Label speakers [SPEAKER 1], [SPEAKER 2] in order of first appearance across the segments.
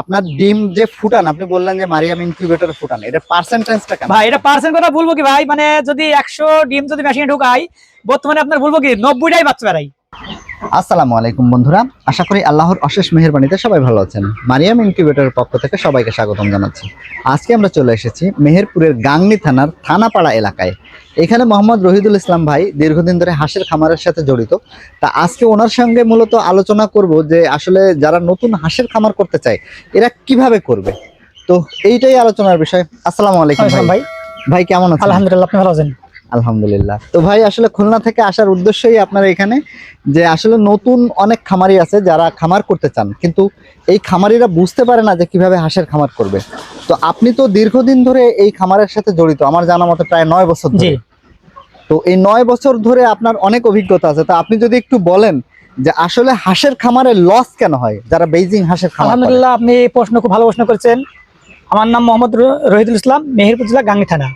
[SPEAKER 1] আপনার ডিম যে ফুটান, আপনি বললেন যে মারিয়াম ইনকিউবেটর ফুটান এটা পার্সেন্টেজটা কেমন?
[SPEAKER 2] ভাই, এটা পার্সেন্ট কথা বলব কি ভাই? মানে যদি একশো ডিম যদি মেশিনে ঢুকাই, বর্তমানে আপনার বলব কি? নব্বইটাই বাচ্চা বেড়াই
[SPEAKER 1] আসসালামু আলাইকুম বন্ধুরা। আশা করি আল্লাহর অশেষ মেহেরবানিতে সবাই ভালো আছেন। মারিয়াম ইনকিউবেটরের পক্ষ থেকে সবাইকে স্বাগতম জানাচ্ছি। আজকে আমরা চলে এসেছি মেহেরপুরের গাংনী থানার থানাপাড়া এলাকায়। এখানে মোহাম্মদ রহিদুল ইসলাম ভাই দীর্ঘদিন ধরে হাঁসের খামারের সাথে জড়িত। তা আজকে ওনার সঙ্গে মূলত আলোচনা করব যে আসলে যারা নতুন হাঁসের খামার করতে চায় এরা কীভাবে করবে? তো এইটাই আলোচনার বিষয়। আসসালামু আলাইকুম ভাই।
[SPEAKER 2] ভাই।
[SPEAKER 1] ভাই কেমন আছেন?
[SPEAKER 2] আলহামদুলিল্লাহ আপনি ভালো আছেন?
[SPEAKER 1] আলহামদুলিল্লাহ। তো ভাই আসলে খুলনা থেকে আসার উদ্দেশ্যই আপনার এখানে যে আসলে নতুন অনেক খামারি আছে যারা খামার করতে চান কিন্তু এই খামারিরা বুঝতে পারে না যে কীভাবে হাঁসের খামার করবে। তো আপনি তো দীর্ঘদিন ধরে এই খামারের সাথে জড়িত আমার জানা মতে প্রায় নয় বছর ধরে। তো এই নয় বছর ধরে আপনার অনেক অভিজ্ঞতা আছে। তো আপনি যদি একটু বলেন যে আসলে হাঁসের খামারে লস কেন হয় যারা বেইজিং হাঁসের খামার?
[SPEAKER 2] আলহামদুলিল্লাহ আপনি এই প্রশ্ন খুব ভালো প্রশ্ন করেছেন। আমার নাম মোহাম্মদ রহিদুল ইসলাম মেহেরপুর জেলা গাঙ্গি থানা।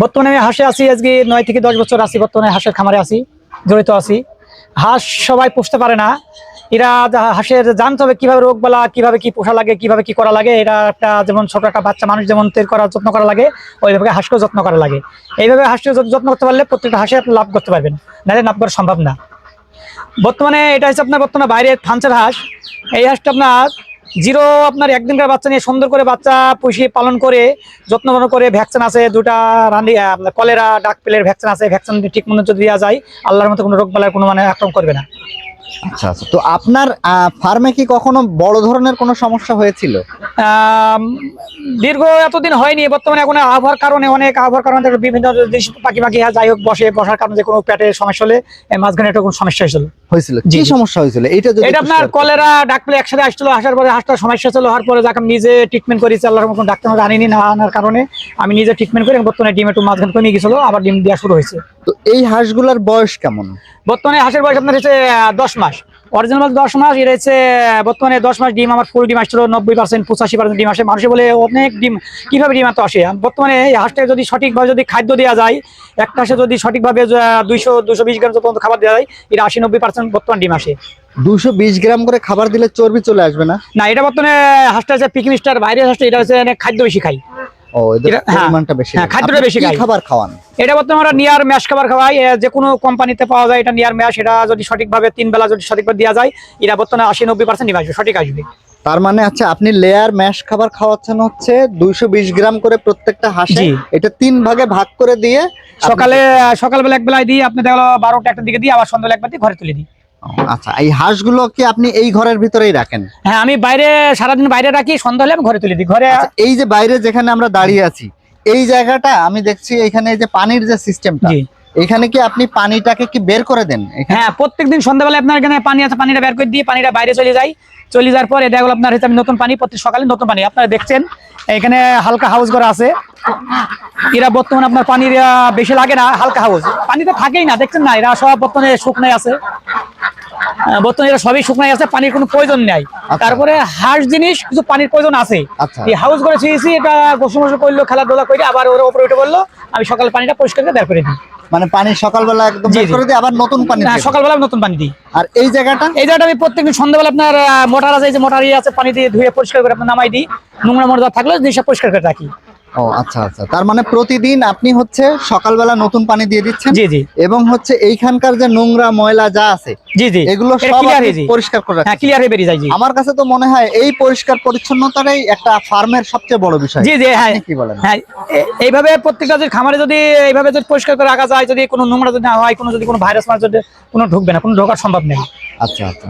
[SPEAKER 2] বর্তমানে আমি হাঁসে আছি, আজকে নয় থেকে দশ বছর আছি, বর্তমানে হাঁসের খামারে আছি, জড়িত আছি। হাঁস সবাই পুষতে পারে না। এরা হাঁসের জানতে হবে কীভাবে রোগ বালা কীভাবে কি পোষা লাগে, কীভাবে কি করা লাগে এটা একটা যেমন ছোট একটা বাচ্চা, মানুষ যেমন তেল করার যত্ন করা লাগে, ওইভাবে হাঁসকেও যত্ন করা লাগে। এইভাবে হাঁসকে যত- যত্ন করতে পারলে প্রত্যেকটা হাঁসে আপনি লাভ করতে পারবেন, নাহলে লাভ করা সম্ভব না। বর্তমানে এটা হচ্ছে আপনার বর্তমানে বাইরে ফাঞ্চের হাঁস। এই হাঁসটা আপনার জিরো আপনার একদিনকার বাচ্চা নিয়ে সুন্দর করে বাচ্চা পুষি পালন করে, যত্ন করে, ভ্যাকসিন আছে, দুটা রানি আপনার কলেরা, ডাক পেলের ভ্যাকসিন আছে, ভ্যাকসিন ঠিক মতো যদি দেওয়া যায়, আল্লাহর মতো কোনো রোগ বালার কোনো মানে আক্রমণ করবে না।
[SPEAKER 1] আচ্ছা আচ্ছা। তো আপনার ফার্মে কি কখনো বড় ধরনের কোনো সমস্যা হয়েছিল?
[SPEAKER 2] দীর্ঘ এতদিন হয়নি। বর্তমানে এখন আবহাওয়ার কারণে অনেক আবহাওয়ার কারণে বিভিন্ন পাখি পাখি যাই হোক বসে বসার কারণে যে কোনো পেটে সমস্যা হলে মাঝখানে একটা কোনো সমস্যা হয়েছিল।
[SPEAKER 1] হয়েছিল? কি সমস্যা হয়েছিল? এটা যদি
[SPEAKER 2] এটা আপনার কলেরা ডাকলে একসাথে আসছিল আসার পরে হাঁসটা সমস্যা ছিল হওয়ার পরে যাকে আমি নিজে ট্রিটমেন্ট করেছি আল্লাহর মতন ডাক্তার আনিনি না আনার কারণে আমি নিজে ট্রিটমেন্ট করে বর্তমানে ডিম একটু মাঝখানে কমে গেছিল আবার ডিম দেওয়া শুরু হয়েছে।
[SPEAKER 1] তো এই হাঁসগুলার বয়স কেমন?
[SPEAKER 2] বর্তমানে হাঁসের বয়স আপনার হচ্ছে দশ মাস। অরিজিনাল দশ মাস এটা হচ্ছে বর্তমানে দশ মাস ডিম আমার ফুল ডিম আসছিল নব্বই পার্সেন্ট পঁচাশি পার্সেন্ট ডিম আসে। মানুষে বলে অনেক ডিম কীভাবে ডিম এত আসে? বর্তমানে এই হাঁসটাকে যদি সঠিকভাবে যদি খাদ্য দেওয়া যায় একটা হাঁসে যদি সঠিকভাবে দুইশো দুশো বিশ গ্রাম পর্যন্ত খাবার দেওয়া যায় এটা আশি নব্বই পার্সেন্ট বর্তমান ডিম আসে।
[SPEAKER 1] দুশো বিশ গ্রাম করে খাবার দিলে চর্বি চলে আসবে না?
[SPEAKER 2] না এটা বর্তমানে হাঁসটা হচ্ছে পিকনিক স্টার বাইরের হাঁসটা এটা হচ্ছে অনেক খাদ্য বেশি খাই
[SPEAKER 1] ও এদের
[SPEAKER 2] হ্যাঁ,
[SPEAKER 1] পরিমাণটা বেশি
[SPEAKER 2] হ্যাঁ, খাদ্যটা
[SPEAKER 1] আপনি
[SPEAKER 2] বেশি খাই।
[SPEAKER 1] খাবার খাওয়ান?
[SPEAKER 2] এটা বর্তমানে আমরা নিয়ার ম্যাশ খাবার খাওয়াই। যে কোনো কোম্পানিতে পাওয়া যায় এটা নিয়ার ম্যাশ। এটা যদি সঠিকভাবে তিন বেলা যদি সঠিকভাবে দেওয়া যায় এটা বর্তমানে আশি নব্বই পার্সেন্ট আসবে সঠিক আসবে।
[SPEAKER 1] তার মানে আচ্ছা আপনি লেয়ার ম্যাশ খাবার খাওয়াচ্ছেন হচ্ছে দুইশো বিশ গ্রাম করে প্রত্যেকটা হাঁসে। এটা তিন ভাগে ভাগ করে দিয়ে
[SPEAKER 2] সকালে সকালবেলা এক বেলায় দিয়ে আপনি দেখল বারোটা একটা দিকে দিয়ে আবার সন্ধ্যাবেলা একবার দিয়ে ঘরে তুলে দিই।
[SPEAKER 1] আচ্ছা এই হাঁসগুলো কি আপনি এই ঘরের ভিতরেই রাখেন?
[SPEAKER 2] হ্যাঁ আমি বাইরে সারাদিন বাইরে রাখি সন্ধ্যা হলে আমি ঘরে তুলে দিই। ঘরে
[SPEAKER 1] আচ্ছা, এই যে বাইরে যেখানে আমরা দাঁড়িয়ে আছি এই জায়গাটা আমি দেখছি এখানে যে পানির যে সিস্টেমটা এখানে কি আপনি পানিটাকে কি বের করে দেন?
[SPEAKER 2] হ্যাঁ প্রত্যেকদিন সন্ধ্যাবেলা আপনার এখানে পানি আছে পানিটা বের করে দিয়ে পানিটা বাইরে চলে যায় চলে যাওয়ার পরে দেখল আপনার হচ্ছে নতুন পানি প্রত্যেক সকালে নতুন পানি। আপনারা দেখছেন এখানে হালকা হাউস করা আছে। এরা বর্তমানে আপনার পানির বেশি লাগে না হালকা হাউস পানি তো থাকেই না দেখছেন না? এরা সব বর্তমানে শুকনাই আছে। বর্তমানে এরা সবই শুকনাই আছে পানির কোনো প্রয়োজন নেই। তারপরে হাঁস জিনিস কিছু পানির প্রয়োজন আছে।
[SPEAKER 1] আচ্ছা।
[SPEAKER 2] এই হাউস করে ছুঁয়েছি এটা গোসল মোসল করল খেলাধুলা করে আবার ওর উপরে উঠে বলল আমি সকাল পানিটা পরিষ্কার করে বের করে দিই।
[SPEAKER 1] মানে পানি সকালবেলা একদম করে দিয়ে আবার নতুন পানি দেন।
[SPEAKER 2] সকালবেলা নতুন পানি দিই।
[SPEAKER 1] আর এই জায়গাটা?
[SPEAKER 2] এই জায়গাটা আমি প্রত্যেকদিন সন্ধ্যাবেলা আপনার মোটর আছে এই যে মোটর ইয়ে আছে পানি দিয়ে ধুয়ে পরিষ্কার করে আপনার নামাই দিই। নোংরা মোটর থাকলে জিনিসটা পরিষ্কার করে রাখি।
[SPEAKER 1] ও আচ্ছা আচ্ছা। তার মানে প্রতিদিন আপনি হচ্ছে সকালবেলা নতুন পানি দিয়ে দিচ্ছেন
[SPEAKER 2] জি জি।
[SPEAKER 1] এবং হচ্ছে এইখানকার যে নোংরা ময়লা যা আছে
[SPEAKER 2] জি জি।
[SPEAKER 1] এগুলো সব। পরিষ্কার করে
[SPEAKER 2] হ্যাঁ ক্লিয়ার হয়ে বেরিয়ে যায় জি।
[SPEAKER 1] আমার কাছে তো মনে হয় এই পরিষ্কার পরিচ্ছন্নতাটাই একটা ফার্মের সবচেয়ে বড় বিষয়।
[SPEAKER 2] জি জি হ্যাঁ।
[SPEAKER 1] কি বলেন?
[SPEAKER 2] হ্যাঁ এইভাবে প্রত্যেকটা যদি খামারে যদি এইভাবে যদি পরিষ্কার করে রাখা যায় যদি কোনো নোংরা যদি না হয় কোনো যদি কোনো ভাইরাস মাছ যদি কোনো ঢুকবে না কোনো ঢোকার সম্ভব নেই।
[SPEAKER 1] আচ্ছা আচ্ছা।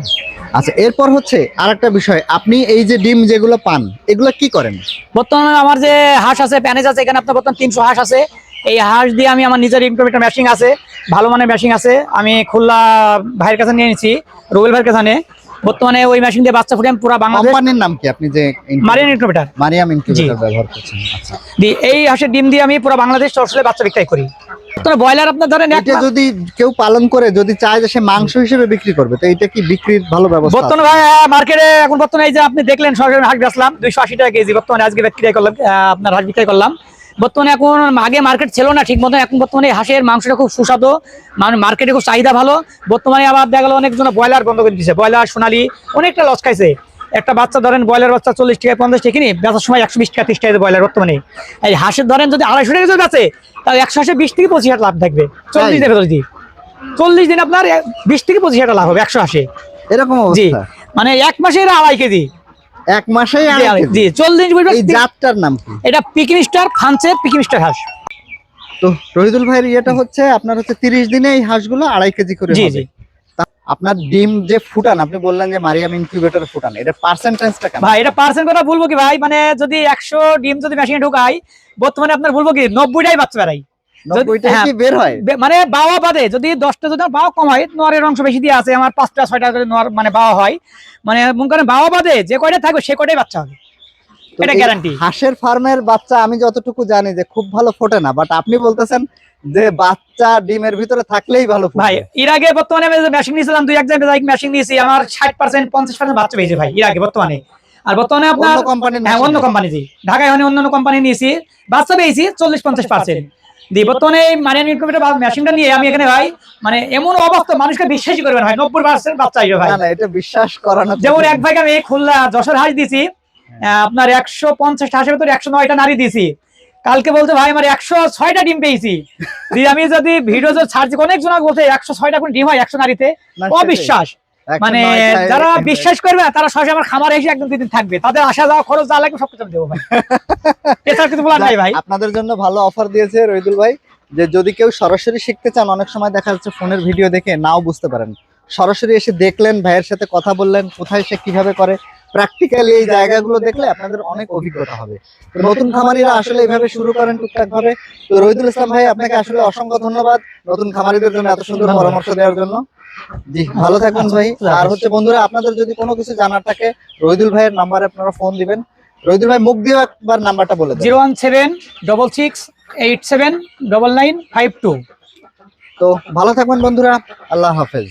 [SPEAKER 1] আচ্ছা এরপর হচ্ছে আর একটা বিষয়। আপনি এই যে ডিম যেগুলো পান, এগুলো কি করেন?
[SPEAKER 2] বর্তমানে আমার যে হাঁস আছে, প্যানেজ আছে, এখানে আপনার বর্তমানে তিনশো হাঁস আছে। এই হাঁস দিয়ে আমি আমার নিজের ইনকিউবেটর মেশিন আছে, ভালো মানের ম্যাশিং আছে। আমি খুলনা ভাইয়ের কাছে নিয়ে নিচ্ছি রুবেল ভাইয়ের কাছে। বর্তমানে ওই মেশিন দিয়ে বাচ্চা ফুটে পুরো বাংলাদেশ।
[SPEAKER 1] কোম্পানির নাম কি আপনি যে
[SPEAKER 2] মারিয়ান ইনকিউবেটর
[SPEAKER 1] মারিয়াম ইনকিউবেটর ব্যবহার করছেন আচ্ছা।
[SPEAKER 2] দি এই হাঁসের ডিম দিয়ে আমি পুরো বাংলাদেশ চর্চলে বাচ্চা বিক্রয় করি। তো ব্রয়লার আপনার ধরেন
[SPEAKER 1] এটা যদি কেউ পালন করে যদি চায় যে সে মাংস হিসেবে বিক্রি করবে তো এটা কি বিক্রির ভালো ব্যবস্থা
[SPEAKER 2] বর্তমানে ভাই মার্কেটে এখন বর্তমানে এই যে আপনি দেখলেন সরকারি হাঁস বেচলাম দুইশো আশি টাকা কেজি। বর্তমানে আজকে বিক্রয় করলাম আপনার হাঁস বিক্রয় করলাম। বর্তমানে এখন আগে মার্কেট ছিল না ঠিক মতো এখন বর্তমানে হাঁসের মাংসটা খুব সুস্বাদু। মানে মার্কেটে খুব চাহিদা ভালো। বর্তমানে আবার দেখা গেলো অনেকজন ব্রয়লার বন্ধ করে দিচ্ছে ব্রয়লার সোনালি অনেকটা লস খাইছে। একটা বাচ্চা ধরেন ব্রয়লার বাচ্চা চল্লিশ টাকা পঞ্চাশ টাকা কিনি বেচার সময় একশো বিশ টাকা তিরিশ টাকা ব্রয়লার বর্তমানে। এই হাঁসের ধরেন যদি আড়াইশো টাকা যদি আছে তাহলে একশো হাঁসে বিশ থেকে পঁচিশ হাজার লাভ থাকবে। চল্লিশ দিনের যদি। চল্লিশ দিন আপনার বিশ থেকে পঁচিশ হাজার লাভ হবে একশো হাঁসে।
[SPEAKER 1] এরকম
[SPEAKER 2] জি। মানে এক মাসে এরা আড়াই কেজি।
[SPEAKER 1] এক মাসেই
[SPEAKER 2] জি, চল্লিশ
[SPEAKER 1] এই জাতটার নাম কি?
[SPEAKER 2] এটা পিকিং স্টার ফ্রান্সের পিকিং স্টার হাঁস।
[SPEAKER 1] তো রহিদুল ভাইয়ের ইয়েটা হচ্ছে আপনার হচ্ছে তিরিশ দিনে এই হাঁসগুলো আড়াই কেজি করে
[SPEAKER 2] জি। জি।
[SPEAKER 1] আপনার ডিম যে ফুটান আপনি বললেন যে মারিয়াম ইনকিউবেটর ফুটান এটা পার্সেন্টেজটা কেমন?
[SPEAKER 2] ভাই এটা পার্সেন্ট কথা বলব কি ভাই? মানে যদি একশো ডিম যদি মেশিনে ঢুকাই বর্তমানে আপনার বলব কি? নব্বইটাই বাচ্চা বেড়াই হ্যাঁ।
[SPEAKER 1] হয়?
[SPEAKER 2] মানে বাওয়া বাদে যদি দশটা যদি বাওয়া কম হয় নোয়ারের অংশ বেশি দিয়ে আছে আমার পাঁচটা ছয়টা করে নোয়ার মানে বাওয়া হয় মানে মনে করেন বাওয়া বাদে যে কয়টা থাকবে সে কয়টাই বাচ্চা হবে। এটা গ্যারান্টি
[SPEAKER 1] হাঁসের ফার্মের বাচ্চা আমি যতটুকু জানি যে খুব ভালো ফোটে না বাট আপনি বলতেছেন যে বাচ্চা ডিমের ভিতরে থাকলেই ভালো
[SPEAKER 2] ভাই এর আগে বর্তমানে আমি মেশিন নিয়েছিলাম দুই এক জায়গায় মেশিন নিয়েছি আমার ষাট পার্সেন্ট পঞ্চাশ পার্সেন্ট বাচ্চা পেয়েছে ভাই এর আগে বর্তমানে। আর বর্তমানে আপনার
[SPEAKER 1] অন্য
[SPEAKER 2] হ্যাঁ অন্য কোম্পানি জি। ঢাকায় অনেক অন্য কোম্পানি নিয়েছি বাচ্চা পেয়েছি চল্লিশ পঞ্চাশ পার্সেন্ট বর্তমানে এই মারিয়ান ইনকিউবেটর মেশিনটা নিয়ে আমি এখানে ভাই মানে এমন অবস্থা মানুষকে বিশ্বাসই করবেন ভাই নব্বই পার্সেন্ট বাচ্চা আসবে ভাই।
[SPEAKER 1] না এটা বিশ্বাস করানো
[SPEAKER 2] যেমন এক ভাইকে আমি খুলনা যশোর হাঁস দিছি আপনার একশো পঞ্চাশ হাঁসের ভিতরে একশো নয়টা নারী দিছি। কালকে বলতে ভাই আমার একশো ছয়টা ডিম পেয়েছি। আমি যদি ভিডিও ছাড়ছি অনেক জন বলতে একশো ছয়টা কোন ডিম হয় একশো নারীতে। অবিশ্বাস। মানে যারা বিশ্বাস করবে তারা সরাসরি আমার খামারে এসে একদম দুদিন থাকবে। তাদের আসা যাওয়া খরচ যা লাগবে সবকিছু দেবো ভাই। এছাড়া কিছু বলার নাই ভাই।
[SPEAKER 1] আপনাদের জন্য ভালো অফার দিয়েছে রহিদুল ভাই যে যদি কেউ সরাসরি শিখতে চান অনেক সময় দেখা যাচ্ছে ফোনের ভিডিও দেখে নাও বুঝতে পারেন। সরাসরি এসে দেখলেন ভাইয়ের সাথে কথা বললেন কোথায় সে কীভাবে করে। প্র্যাকটিক্যালি এই জায়গাগুলো দেখলে আপনাদের অনেক অভিজ্ঞতা হবে। নতুন খামারিরা আসলে এইভাবে শুরু করেন টুকটাক ভাবে। তো রহিদুল ইসলাম ভাই আপনাকে আসলে অসংখ্য ধন্যবাদ নতুন খামারিদের জন্য এত সুন্দর পরামর্শ দেওয়ার জন্য। জি ভালো থাকবেন ভাই। আর হচ্ছে বন্ধুরা আপনাদের যদি কোনো কিছু জানার থাকে রহিদুল ভাইয়ের নাম্বারে আপনারা ফোন দিবেন। রহিদুল ভাই মুখ দিয়ে একবার নাম্বারটা বলে
[SPEAKER 2] zero one seven double six eight seven double nine five two.
[SPEAKER 1] তো ভালো থাকবেন বন্ধুরা আল্লাহ হাফেজ।